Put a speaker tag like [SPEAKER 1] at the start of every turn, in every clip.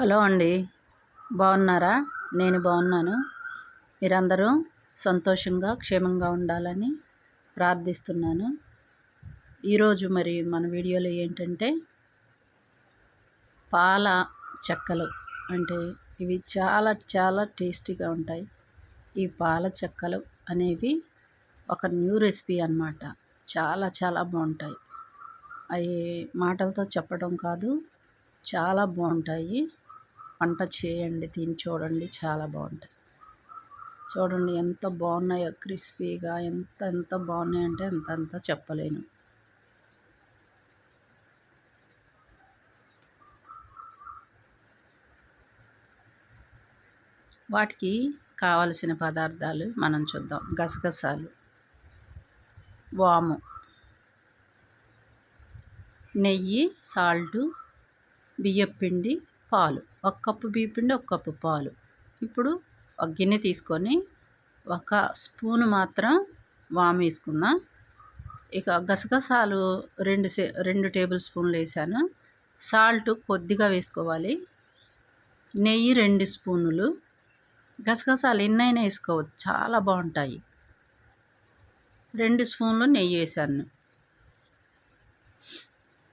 [SPEAKER 1] Hello అండి. బాగున్నారా? నేను బాగున్నాను. మీరందరూ సంతోషంగా క్షేమంగా ఉండాలని ప్రార్థిస్తున్నాను. ఈరోజు మరి మన వీడియోలో ఏంటంటే పాల చెక్కలు. అంటే ఇవి చాలా చాలా టేస్టీగా ఉంటాయి. ఈ పాల చెక్కలు అనేవి ఒక న్యూ రెసిపీ అన్నమాట. చాలా చాలా బాగుంటాయి. అవి మాటలతో చెప్పడం కాదు చాలా బాగుంటాయి. వంట చేయండి తిని చూడండి. చాలా బాగుంటుంది. చూడండి ఎంత బాగున్నాయో క్రిస్పీగా ఎంత ఎంత బాగున్నాయంటే అంత అంత చెప్పలేను. వాటికి కావలసిన పదార్థాలు మనం చూద్దాం. గసగసాలు వాము నెయ్యి సాల్టు బియ్యపిండి పాలు. ఒక కప్పు బియ్యపిండి ఒక కప్పు పాలు. ఇప్పుడు ఒక గిన్నె తీసుకొని ఒక స్పూను మాత్రం వాము వేసుకుందాం. ఇక గసగసాలు రెండు సే రెండు టేబుల్ స్పూన్లు వేసాను. సాల్ట్ కొద్దిగా వేసుకోవాలి. నెయ్యి రెండు స్పూనులు. గసగసాలు ఎన్నైనా వేసుకోవచ్చు. చాలా బాగుంటాయి. రెండు స్పూన్లు నెయ్యి వేసాను.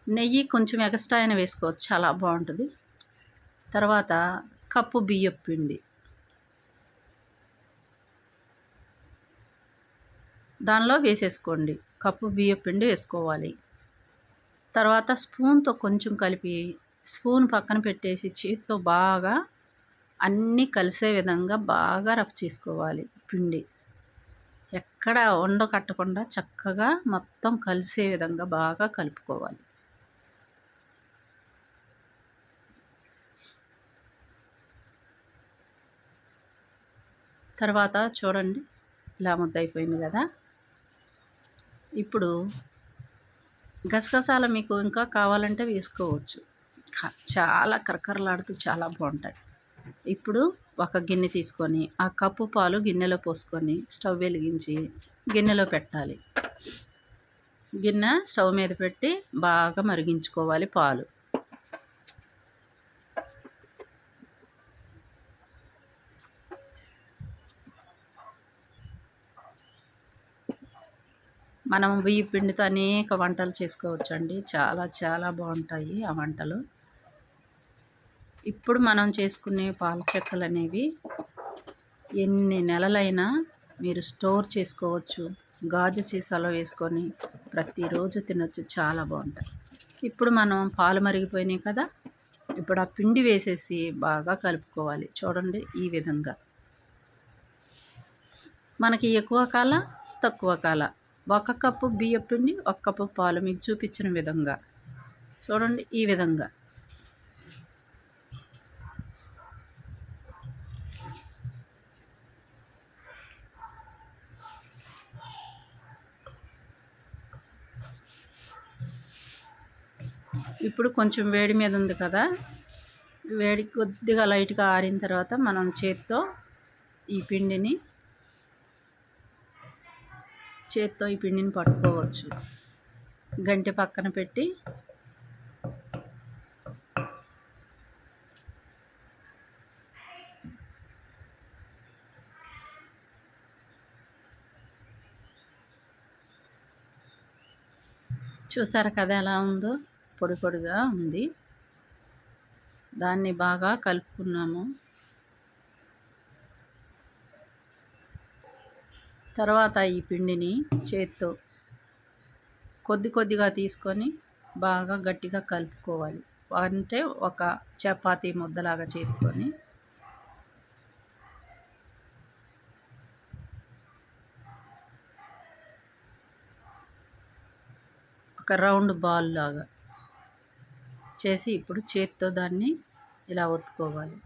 [SPEAKER 1] నెయ్యి కొంచెం ఎక్స్ట్రా అయినా వేసుకోవచ్చు. చాలా బాగుంటుంది. తర్వాత కప్పు బియ్యపు పిండి. దానిలో వేసేసుకోండి. కప్పు బియ్యపు పిండి వేసుకోవాలి. తర్వాత స్పూన్తో కొంచెం కలిపి స్పూన్ పక్కన పెట్టేసి చేతితో బాగా అన్నీ కలిసే విధంగా బాగా రఫ్ చేసుకోవాలి పిండి. ఎక్కడ వండ కట్టకుండా చక్కగా మొత్తం కలిసే విధంగా బాగా కలుపుకోవాలి. తర్వాత చూడండి ఇలా ముద్ద అయిపోయింది కదా. ఇప్పుడు గసగసాలు మీకు ఇంకా కావాలంటే వేసుకోవచ్చు. చాలా కరకరలాడుతూ చాలా బాగుంటాయి. ఇప్పుడు ఒక గిన్నె తీసుకొని ఆ కప్పు పాలు గిన్నెలో పోసుకొని స్టవ్ వెలిగించి గిన్నెలో పెట్టాలి. గిన్నె స్టవ్ మీద పెట్టి బాగా మరిగించుకోవాలి పాలు. మనం బియ్య పిండితో అనేక వంటలు చేసుకోవచ్చు అండి చాలా చాలా బాగుంటాయి ఆ వంటలు. ఇప్పుడు మనం చేసుకునే పాల చెక్కలు అనేవి ఎన్ని నెలలైనా మీరు స్టోర్ చేసుకోవచ్చు. గాజు సీసాలో వేసుకొని ప్రతిరోజు తినొచ్చు. చాలా బాగుంటాయి. ఇప్పుడు మనం పాలు మరిగిపోయినాయి కదా ఇప్పుడు ఆ పిండి వేసేసి బాగా కలుపుకోవాలి. చూడండి ఈ విధంగా. మనకి ఎక్కువ కాల తక్కువ కాల. ఒక కప్పు బియ్యం పిండి ఒక కప్పు పాలు. మీకు చూపించిన విధంగా. చూడండి ఈ విధంగా. ఇప్పుడు కొంచెం వేడి మీద ఉంది కదా. వేడి కొద్దిగా లైట్గా ఆరిన తర్వాత మనం చేత్తో ఈ పిండిని చేత్తో ఈ పిండిని పట్టుకోవచ్చు. గంటె పక్కన పెట్టి చూసారు కదా ఎలా ఉందో? పొడి పొడిగా ఉంది. దాన్ని బాగా కలుపుకున్నాము. తర్వాత ఈ పిండిని చేత్తో కొద్ది కొద్దిగా తీసుకొని బాగా గట్టిగా కలుపుకోవాలి. అంటే ఒక చపాతీ ముద్దలాగా చేసుకొని ఒక రౌండ్ బాల్ లాగా చేసి ఇప్పుడు చేత్తో దాన్ని ఇలా ఒత్తుకోవాలి.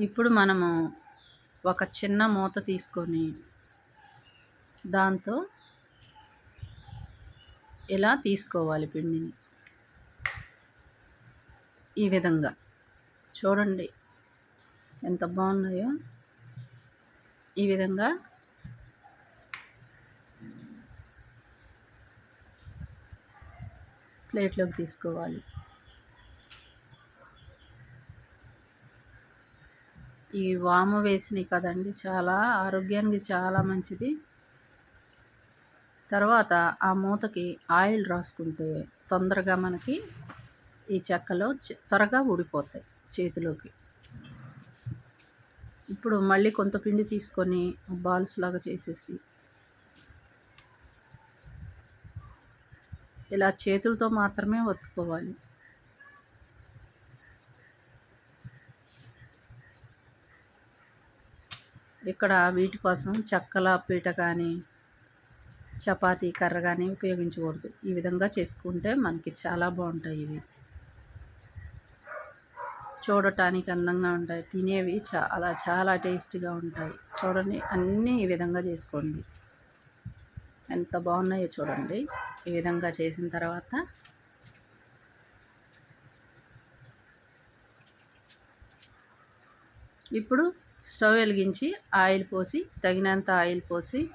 [SPEAKER 1] ఇప్పుడు మనము ఒక చిన్న మూత తీసుకొని దాంతో ఇలా తీసుకోవాలి పిండిని. ఈ విధంగా. చూడండి ఎంత బాగున్నాయో. ఈ విధంగా ప్లేట్లోకి తీసుకోవాలి. ఈ వాము వేసినాయి కదండి చాలా ఆరోగ్యానికి చాలా మంచిది. తర్వాత ఆ మూతకి ఆయిల్ రాసుకుంటే తొందరగా మనకి ఈ చెక్కలో త్వరగా ఊడిపోతాయి చేతిలోకి. ఇప్పుడు మళ్ళీ కొంత పిండి తీసుకొని బాల్స్ లాగా చేసేసి ఇలా చేతులతో మాత్రమే ఒత్తుకోవాలి. ఇక్కడ వీటి కోసం చెక్కల పీట కానీ చపాతీ కర్ర కానీ ఉపయోగించకూడదు. ఈ విధంగా చేసుకుంటే మనకి చాలా బాగుంటాయి ఇవి. చూడటానికి అందంగా ఉంటాయి. తినేవి చాలా చాలా టేస్టీగా ఉంటాయి. చూడండి అన్నీ ఈ విధంగా చేసుకోండి. ఎంత బాగున్నాయో చూడండి. ఈ విధంగా చేసిన తర్వాత ఇప్పుడు స్టవ్ వెలిగించి ఆయిల్ పోసి తగినంత ఆయిల్ పోసి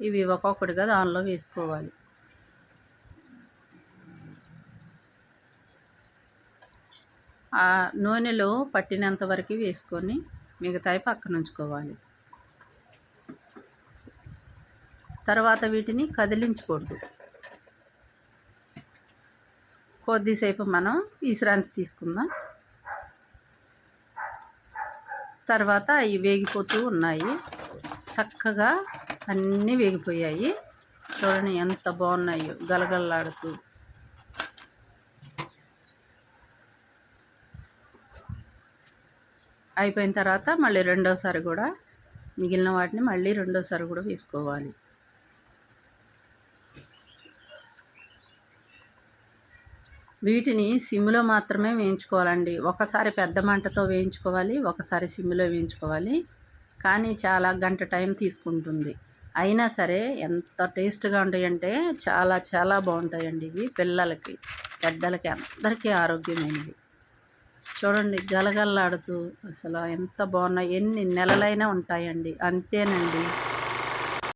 [SPEAKER 1] ఇవి ఒక్కొక్కటిగా దానిలో వేసుకోవాలి. ఆ నూనెలో పట్టినంత వరకు వేసుకొని మిగతాయి పక్కన ఉంచుకోవాలి. తర్వాత వీటిని కదిలించకూడదు. కొద్దిసేపు మనం విశ్రాంతి తీసుకుందాం. తర్వాత అవి వేగిపోతూ ఉన్నాయి. చక్కగా అన్నీ వేగిపోయాయి. చూడండి ఎంత బాగున్నాయో గలగలలాడుతూ. అయిపోయిన తర్వాత మళ్ళీ రెండోసారి కూడా మిగిలిన వాటిని మళ్ళీ రెండోసారి కూడా వేసుకోవాలి. వీటిని సిమ్లో మాత్రమే వేయించుకోవాలండి. ఒకసారి పెద్ద మంటతో వేయించుకోవాలి ఒకసారి సిమ్లో వేయించుకోవాలి. కానీ చాలా గంట టైం తీసుకుంటుంది. అయినా సరే ఎంత టేస్ట్గా ఉంటాయంటే చాలా చాలా బాగుంటాయండి ఇవి పిల్లలకి పెద్దలకి అందరికీ ఆరోగ్యమైనవి. చూడండి గలగల్లాడుతూ అసలు ఎంత బాగున్నాయి. ఎన్ని నెలలైనా ఉంటాయండి. అంతేనండి.